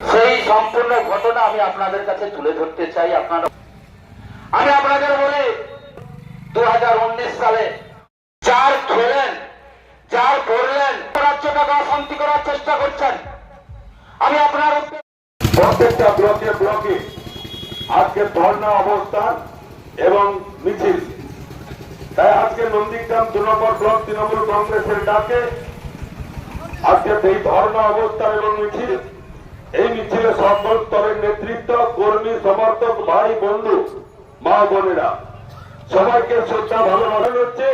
সেই সম্পূর্ণ ঘটনা আমি আপনাদের কাছে তুলে ধরতে চাই। আপনারা আমি আপনাদের বলি উনিশ সালে যার খেলেন, যার করলেন রাজ্যটাকে অশান্তি করার চেষ্টা করছেন। আমি আপনার প্রত্যেকটা ব্লকে ব্লকে আজকে ধর্ণা অবস্থান এবং মিছিল। তাই আজকে নন্দীগ্রাম দু নম্বর ব্লক তৃণমূল কংগ্রেসের ডাকে আজকে এই ধর্ণা অবস্থান এবং মিছিল এই মিছিলে সকল স্তরের নেতৃত্ব, কর্মী, সমর্থক, ভাই, বন্ধু, মা, বোনেরা। সবাইকে শ্রদ্ধা ভালোবাসা হচ্ছে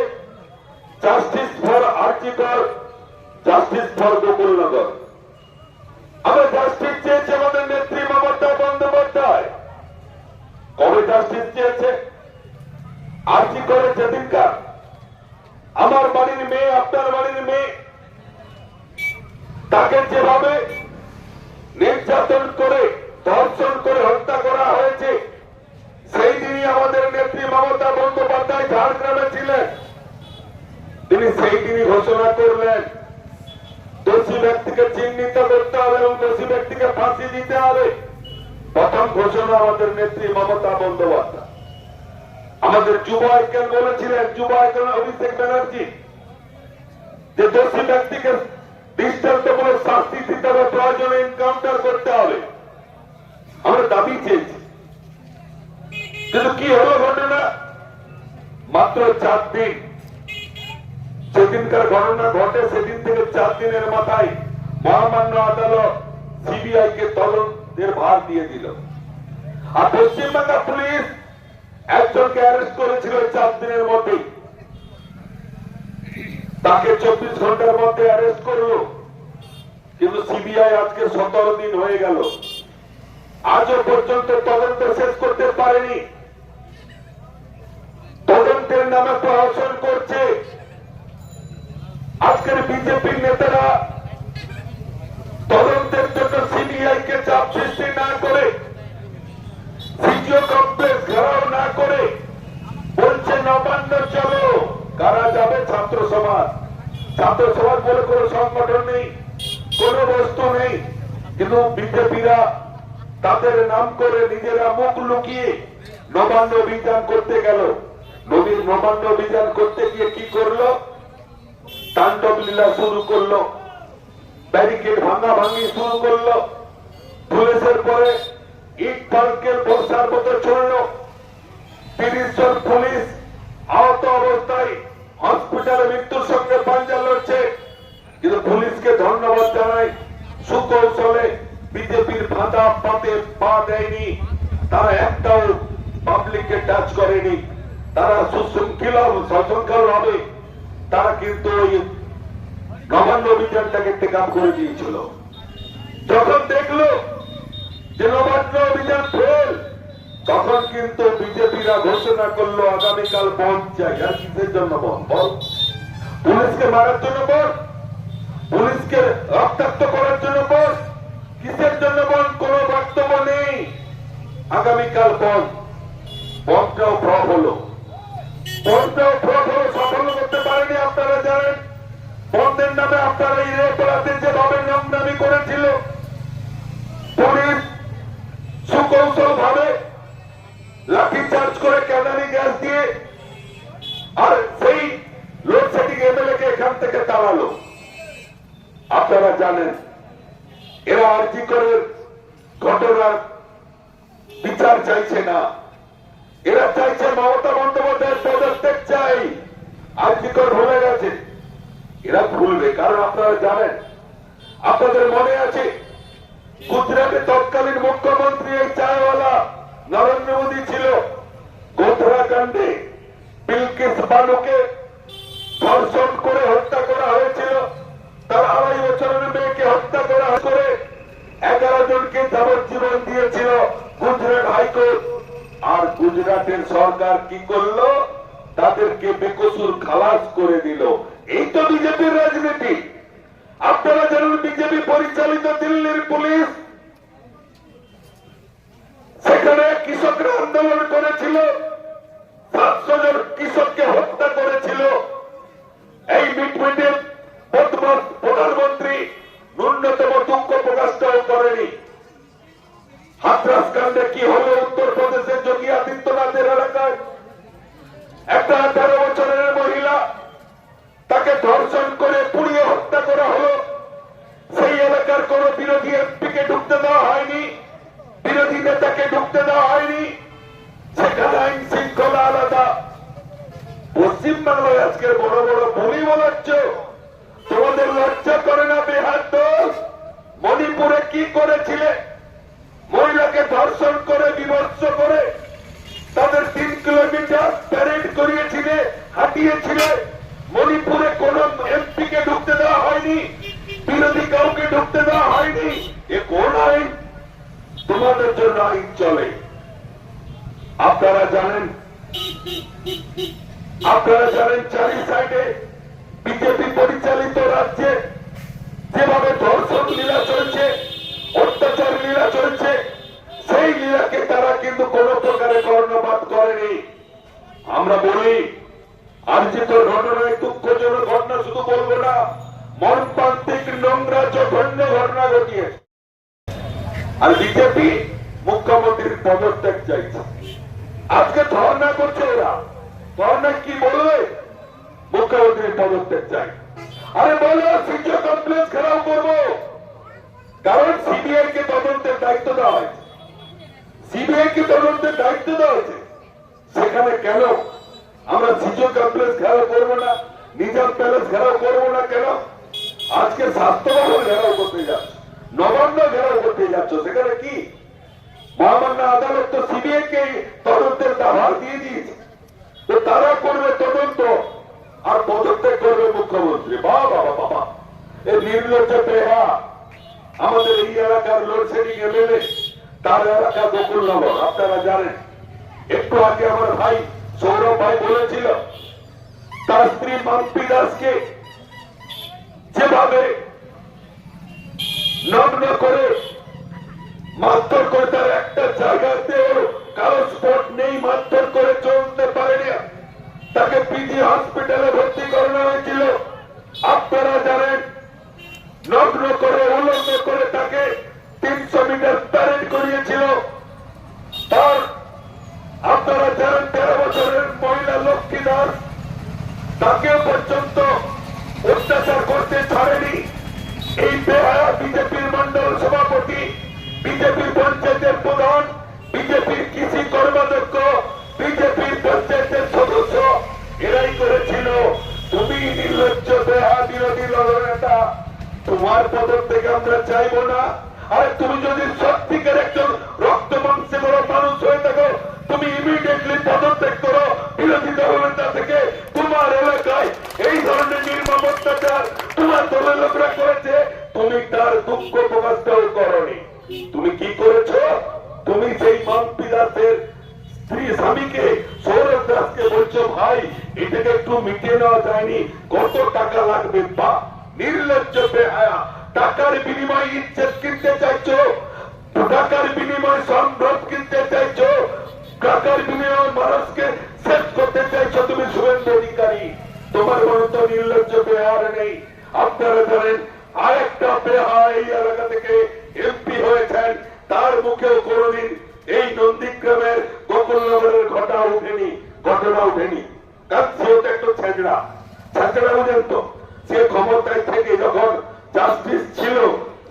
justice for RG Kar justice for Gokulnagar আমরা জাস্টিস চেয়েছি আমাদের নেত্রী মমতা বন্দ্যোপাধ্যায়। কবে জাস্টিস চেয়েছে? আর কি করে যেদিনকার। আমার বাড়ির মেয়ে, আপনার বাড়ির মেয়ে, তাকে যেভাবে নির্যাতন করে, ধর্ষণ করে হত্যা করা হয়েছে। সেই দিনই আমাদের নেত্রী মমতা বন্দ্যোপাধ্যায় ঝাড়গ্রামে ছিলেন। তিনি সেই দিনই ঘোষণা করলেন, দোষী ব্যক্তিকে চিহ্নিত করতে হবে এবং দোষী ব্যক্তিকে ফাঁসি দিতে হবে। প্রথম ঘোষণা আমাদের নেত্রী মমতা বন্দ্যোপাধ্যায়। আমাদের যুব আইকেল বলেছিলেন, যুব আইকেল অভিষেক ব্যানার্জি, যে দোষী ব্যক্তিকে দৃষ্টান্তমূলক শাস্তি দিতে হবে, প্রয়োজনে এনকাউন্টার করতে হবে। আমরা দাবি চেয়েছি। কিন্তু কি হলো ঘটনা? মাত্র চার দিন। যেদিনকার ঘটনা ঘটে, সেদিন থেকে চার দিনের মাথায় মহামান্য আদালত সিবিআই কে তদন্তের ভার দিয়ে দিল। আর পশ্চিমবাংলা পুলিশ একজনকে অ্যারেস্ট করেছিল চার দিনের মধ্যে তাকে চব্বিশ ঘণ্টার মধ্যে অ্যারেস্ট করল। কিন্তু সিবিআই আজকে সতেরো দিন হয়ে গেল। আজও পর্যন্ত তদন্ত শেষ করতে পারেনি। তদন্তের নামে প্রহসন করছে। আজকের বিজেপির নেতারা তদন্তের জন্য সিবিআই কে চাপ সৃষ্টি না করে সিজিও কমপ্লেক্স ঘেরাও না করে বলছে নবান্ন চলো কারা যাবে ছাত্র সমাজ। ছাত্র সমাজ বলে কোনো সংগঠন নেই, কোন বস্তু নেই। কিন্তু বিজেপিরা তাদের নাম করে নিজেরা মুখ লুকিয়ে নবান্ন অভিযান করতে গেল। নবীর নবান্ন অভিযান করতে গিয়ে কি করল? তাণ্ডব লীলা শুরু করল। ব্যারিকেড ভাঙা ভাঙি শুরু করল। পুলিশের পরে ইট পালকের বর্ষার মতো ছড়লো তিরিশ জন পুলিশ আহত অবস্থায় হসপিটালে মৃত্যুর সঙ্গে পাঞ্জা লড়ছে, কিন্তু পুলিশকে ধন্যবাদ জানাই। সুকৌশলে বিজেপির ফাঁদা পাতে পা দেয়নি, তারা একটাও পাবলিককে টাচ করেনি। তারা সুশৃঙ্খল সশৃঙ্খল ভাবে তারা কিন্তু ওই নবান্ন অভিযানটাকে টেক করে দিয়েছিল। যখন দেখল যে নবান্ন অভিযান তখন কিন্তু বিজেপিরা ঘোষণা করল, আগামীকাল বন্ধ আর কিসের জন্য বন্ধ? পুলিশকে মারার জন্য বল পুলিশকে রক্তাক্ত করার জন্য বল কিসের জন্য বল কোন বক্তব্য নেই। আগামীকাল বন্ধ। বন্ধটাও ফ্লপ হলো বন্ধটাও ফ্লপ হলো সফল করতে পারেনি আপনারা জানেন। বন্ধের নামে আপনারা এই রেপরাতে যেভাবে নামদামি করেছিল, পুলিশ সুকৌশল ভাবে লাঠি চার্জ করে ক্যানারি গ্যাস দিয়ে আর সেই লোডশেডিং এমএলএ কে এখান থেকে তাড়ালো। আপনারা জানেন, এরা আর্জি করে ঘটনার বিচার চাইছে না। এরা চাইছে মমতা বন্দ্যোপাধ্যায়ের পদত্যাগ চাই। আর্জি কর ভুলে গেছে? এরা ভুলবে, কারণ আপনারা জানেন, আপনাদের মনে আছে, গুজরাটে তৎকালীন সরকার কি করল? তাদেরকে বেকসুর খালাস করে দিল। এই তো বিজেপির রাজনীতি। আপনারা জানেন বিজেপি পরিচালিত দিল্লির পুলিশ? সেখানে কৃষকরা আন্দোলন করেছিল। সাতশো জন কৃষককে হত্যা করেছিল। এই মিটমিটে ঢুকতে দেওয়া হয়নি। বিরোধী নেতাকে ঢুকতে দেওয়া হয়নি। সেখানে আইন শৃঙ্খলা আলাদা। পশ্চিমবাংলায় আজকে বড় বড় ভূমি বলাচ্ছ। তোমাদের লজ্জা করে না বেহার দোষ? মণিপুরে কি করেছিলে? মহিলাকে ধর্ষণ করে বিমর্ষ করে, তাদের তিন কিলোমিটার প্যারেড করিয়েছিলে, হাঁটিয়েছিলে। মণিপুরে কোন এমপি কে ঢুকতে দেওয়া হয়নি বিরোধী কাউকে ঢুকতে দেওয়া হয়নি এ কোন আইন তোমাদের জন্য আইন চলে। আপনারা জানেন আপনারা জানেন চারি সাইডে বিজেপি আর বিজেপি মুখ্যমন্ত্রীর পদত্যাগ চাইছে। আজকে ধর্ণা করছে ওরা। ধর্ণা কি বলবে? মুখ্যমন্ত্রীর পদত্যাগ চাই। আরে বলো সিজিও কমপ্লেক্স ঘেরাও করব। কারণ সিবিআই কে তদন্তের দায়িত্ব দেওয়া হয়েছে। সিবিআই কে তদন্তের দায়িত্ব দেওয়া হয়েছে। সেখানে কেন? আমরা সিজিও কমপ্লেক্স ঘেরাও করব না? নিজাম প্যালেস ঘেরাও করব না কেন? আজকে স্বাস্থ্য ঘেরাও করতে যাচ্ছ। নবান্ন ঘেরাও করতে যাচ্ছ, সেখানে কি? মহামান্য আদালত তো সিবিআই কে তদন্তের দাভার দিয়ে দিয়েছে। তো তারা করবে তদন্ত আর পদত্যাগ করবে মুখ্যমন্ত্রী। বাবা বাবা এই নির্লজ্জ বেহা আমাদের এই এলাকার লোডশেডিং এমএলএ, তার এলাকা গোকুলনগর আপনারা জানেন। একটু আগে আমার ভাই সৌরভ ভাই বলেছিল, তার স্ত্রী মাম্পি দাসকে যেভাবে নগ্ন করে মাত্র করে তার একটা জায়গাতেও কারও স্পট নেই, মাত্র করে চলতে পারেনি তাকে পিজি হসপিটালে ভর্তি করানো হয়েছিল। আপনারা জানেন, নগ্ন করে উলগ্ন করে তাকে তিনশো মিটার প্যারেড করিয়েছিল। প্রধান বিজেপির কৃষি কর্মাধ্যক্ষ, বিজেপির পঞ্চায়েতের সদস্য, এরাই করেছিল। তুমি নির্লজ্জ বেহা বিরোধী নেতা তোমার পদত্যাগ আমরা চাইব না। আর তুমি যদি সত্যিকার একজন রক্ত মাংসে বড় মানুষ হয়ে থাকো, তুমি ইমিডিয়েটলি পদত্যাগ করো। বিরোধী দলনেতা থেকে তোমার এলাকায় এই ধরনের নির্মম অত্যাচার তোমার দলের লোকরা করেছে। তুমি তার দুঃখ প্রকাশটাও মিটিয়ে নেওয়া যায়নি। কত টাকা লাগবে, বা? নির্লজ্জ বেহায়া। টাকার বিনিময়ে ইজ্জত কিনতে চাইছো? টাকার বিনিময়ে সম্ভব কিনতে চাইছো? টাকার বিনিময়ে মানুষকে শেষ করতে চাইছো তুমি শুভেন্দু অধিকারী? তোমার মনে তো নির্লজ্জ বেহার নেই। আপনারা জানেন, আরেকটা বেহা এই এলাকা থেকে এমপি হয়েছেন। তার মুখেও কোনদিন এই নন্দীগ্রামের গোকুলনগরের ঘটনা উঠেনি ঘটনা উঠেনি। কারণ সেও তো ছেঁচড়া। ছেঁচড়া বুঝেন সে ক্ষমতায় থেকে যখন জাস্টিস ছিল,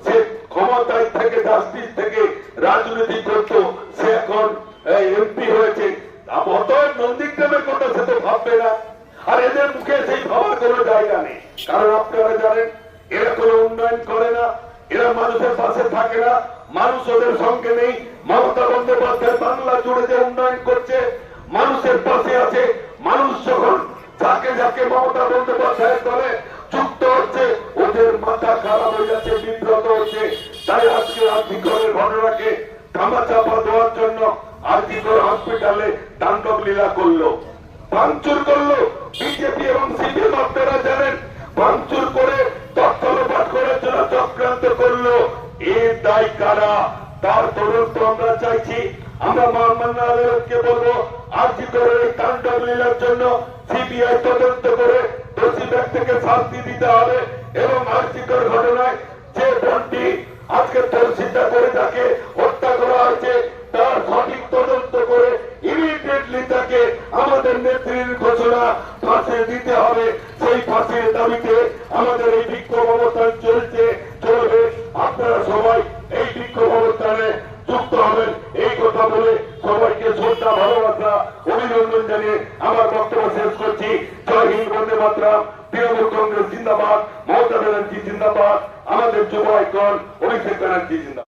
সে ক্ষমতায় থেকে জাস্টিস থেকে রাজনীতি করত, সে এখন এমপি হয়েছে। এরা মানুষের পাশে থাকে না, মানুষ ওদের বাংলা জুড়ে যে উন্নয়ন করছে, মানুষের পাশে আছে মানুষ যখন যাকে যাকে মমতা বন্দ্যোপাধ্যায়ের দলে যুক্ত হচ্ছে, ওদের মাথা খারাপ হয়ে যাচ্ছে, বিব্রত হচ্ছে, তাই আজকে আর্থিকরের ঘটনাকে চাপা দেওয়ার জন্য করে কারা? তার আমরা চাইছি। আমরা আদালতকে বলব আর্জি অপলীলার জন্য সিবিআই তদন্ত করে দোষী ব্যক্তিকে শাস্তি দিতে হবে এবং আর্থিকর ঘটনায় যে বোনটি আজকে ধর্ষিতা করে তাকে হত্যা করা হয়েছে, তার সঠিক তদন্ত করে ইমিডিয়েটলি তাকে আমাদের নেত্রীর ঘোষণা ফাঁসে দিতে হবে। সেই ফাঁসের দাবিতে আমাদের এই বিক্ষোভ অবস্থান চলছে।